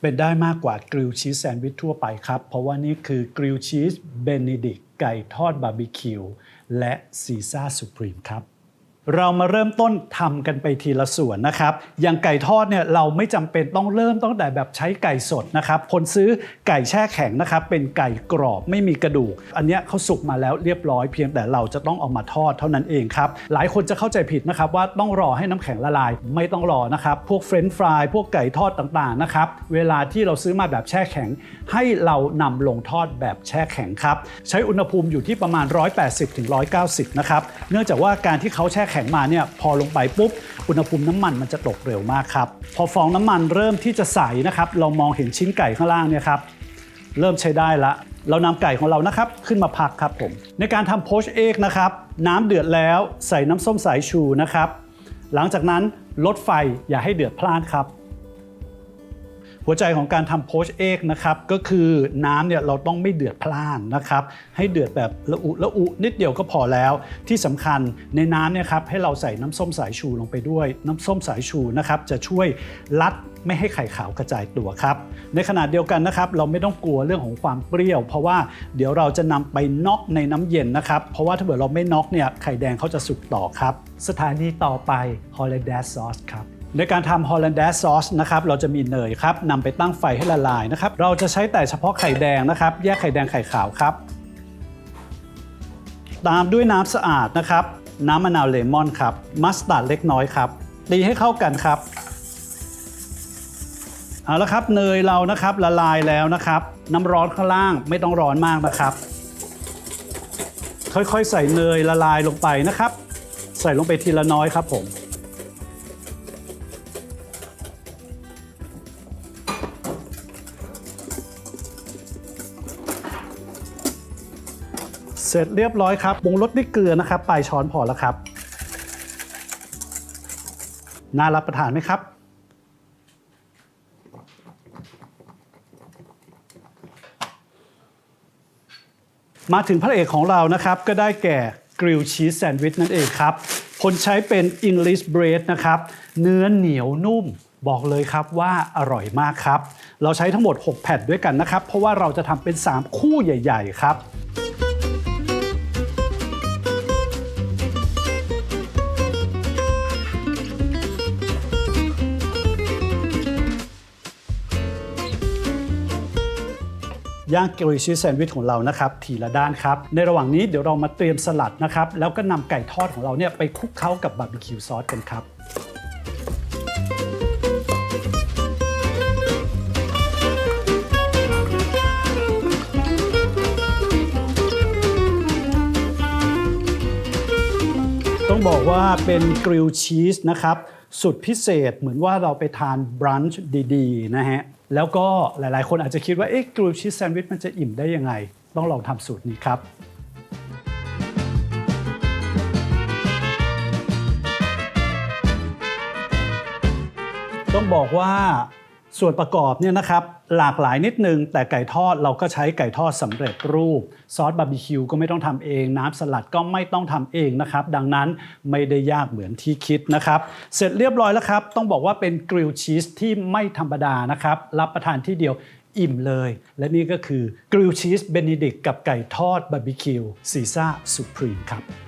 เป็นได้มากกว่ากริลชีสแซนด์วิชทั่วไปครับ เพราะว่านี่คือกริลชีสเบนดิกไก่ทอดบาร์บีคิวและซีซ่าสุพรีมครับ เรามาเริ่มต้นทำกันไปทีละส่วนนะครับ อย่างไก่ทอดเนี่ยเราไม่จำเป็นต้องเริ่มตั้งแต่แบบใช้ไก่สดนะครับ คนซื้อไก่แช่แข็งนะครับ เป็นไก่กรอบไม่มีกระดูก อันเนี้ยเขาสุกมาแล้วเรียบร้อยเพียงแต่เราจะต้องเอามาทอดเท่านั้นเองครับ หลายคนจะเข้าใจผิดนะครับว่าต้องรอให้น้ำแข็งละลาย ไม่ต้องรอนะครับ พวกเฟรนช์ฟรายพวกไก่ทอดต่างๆนะครับ เวลาที่เราซื้อมาแบบแช่แข็ง ให้เรานำลงทอดแบบแช่แข็งครับ ใช้อุณหภูมิอยู่ที่ประมาณ 180-190 นะครับ เนื่องจากว่าการที่เขาแช่แข็งมาเนี่ยพอลงไปปุ๊บอุณหภูมิน้ำมันมันจะตกเร็วมากครับพอฟองน้ำมันเริ่มที่จะใสนะครับเรามองเห็นชิ้นไก่ข้างล่างเนี่ยครับเริ่มใช้ได้ละเรานำไก่ของเรานะครับขึ้นมาพักครับผมในการทำโพชเอกนะครับน้ำเดือดแล้วใส่น้ำส้มสายชูนะครับหลังจากนั้นลดไฟอย่าให้เดือดพล่านครับ หัวใจของการทำโพชเอกนะครับก็คือน้ำเนี่ยเราต้องไม่เดือดพล่านนะครับให้เดือดแบบละอุละอุนิดเดียวก็พอแล้ว ที่สำคัญในน้ำเนี่ยครับให้เราใส่น้ำส้มสายชูลงไปด้วย น้ำส้มสายชูนะครับจะช่วยลัดไม่ให้ไข่ขาวกระจายตัวครับในขณะเดียวกันนะครับเราไม่ต้องกลัวเรื่องของความเปรี้ยว เพราะว่าเดี๋ยวเราจะนำไปน็อกในน้ำเย็นนะครับ เพราะว่าถ้าเกิดเราไม่น็อกเนี่ยไข่แดงเขาจะสุกต่อครับ สถานีต่อไป Hollandaise Sauce ครับ ในการทำ Hollandaise Sauce นะครับเราจะมีเนยครับนำไปตั้งไฟให้ละลายนะครับ เราจะใช้แต่เฉพาะไข่แดงนะครับ แยกไข่แดงไข่ขาวครับ ตามด้วยน้ำสะอาดนะครับ น้ำมะนาวเลมอนครับมัสตาร์ดเล็กน้อยครับตีให้เข้ากันครับเอาละครับเนยเรานะครับละลายแล้วนะครับ น้ำร้อนข้างล่างไม่ต้องร้อนมากนะครับ ค่อยๆใส่เนยละลายลงไปนะครับ ใส่ลงไปทีละน้อยครับผม เสร็จเรียบร้อยครับปรุงรสด้วยเกลือนะครับปลายช้อนพอแล้วครับ น่ารับประทานไหมครับ มาถึงพระเอกของเรานะครับ ก็ได้แก่กริลชีสแซนด์วิชนั่นเองครับคนใช้เป็น English bread นะครับ เนื้อเหนียวนุ่มบอกเลยครับว่าอร่อยมากครับ เราใช้ทั้งหมด 6 แผ่นด้วยกันนะครับ เพราะว่าเราจะทำเป็น 3 คู่ใหญ่ ๆ ครับ ย่างเกลิชีสแซนด์วิชของเรานะครับทีละด้านครับ ในระหว่างนี้เดี๋ยวเรามาเตรียมสลัดนะครับแล้วก็นำไก่ทอดของเราเนี่ยไปคลุกเคล้ากับบาร์บีคิวซอสกันครับต้องบอกว่าเป็นกริลชีสนะครับ สุดพิเศษเหมือนว่าเราไปทานบรันช์ดี ๆ นะฮะ แล้วก็หลายๆ คนอาจจะคิดว่าเอ๊ะกรูชีสแซนด์วิชมันจะอิ่มได้ยังไง ต้องลองทำสูตรนี้ครับต้องบอกว่า ส่วนประกอบเนี่ยนะครับหลากหลายนิดนึง แต่ไก่ทอดเราก็ใช้ไก่ทอดสำเร็จรูป ซอสบาร์บีคิวก็ไม่ต้องทำเอง น้ำสลัดก็ไม่ต้องทำเองนะครับ ดังนั้นไม่ได้ยากเหมือนที่คิดนะครับ เสร็จเรียบร้อยแล้วครับ ต้องบอกว่าเป็นกริลชีสที่ไม่ธรรมดานะครับ รับประทานที่เดียวอิ่มเลย และนี่ก็คือกริลชีสเบน e ดิกกับไก่ทอดบาร์บีคิวซีซ่าสุพรีมครับ